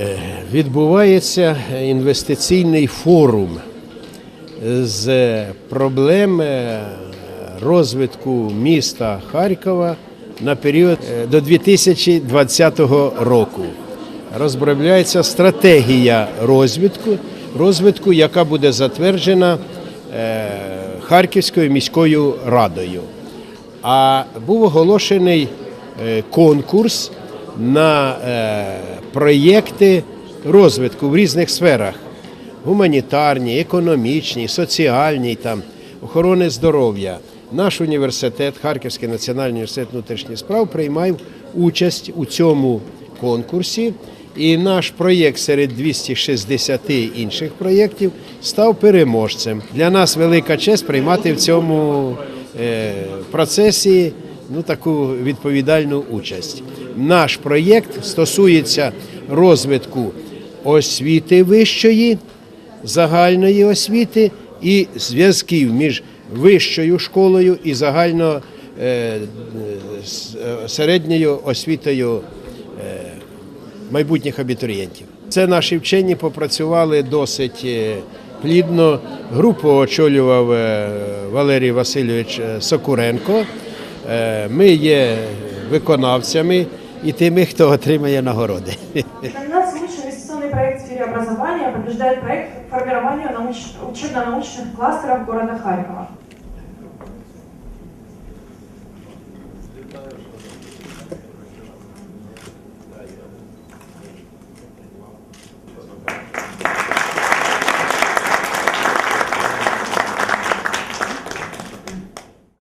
Е, Відбувається інвестиційний форум з проблем е, розвитку міста Харкова на період е, до 2020 року. Розробляється стратегія розвитку, розвитку, яка буде затверджена Харківською міською радою. А був оголошений конкурс на е, проєкти розвитку в різних сферах: гуманітарні, економічні, соціальні, там, охорони здоров'я. Наш університет, Харківський національний університет внутрішніх справ, приймав участь у цьому конкурсі. І наш проєкт серед 260 інших проєктів став переможцем. Для нас велика честь приймати в цьому е, процесі ну, таку відповідальну участь. Наш проєкт стосується розвитку освіти вищої, загальної освіти і зв'язків між вищою школою і загально е, е, е, середньою освітою майбутніх абітурієнтів. Це наші вчені попрацювали досить е, плідно. Групу очолював е, Валерій Васильович е, Сокуренко. Е, Ми є виконавцями і тими, хто отримає нагороди. Номинация «Лучший инвестиционный проект в сфере образования» побеждает проект формирования науч- учебно-научных кластеров города Харькова.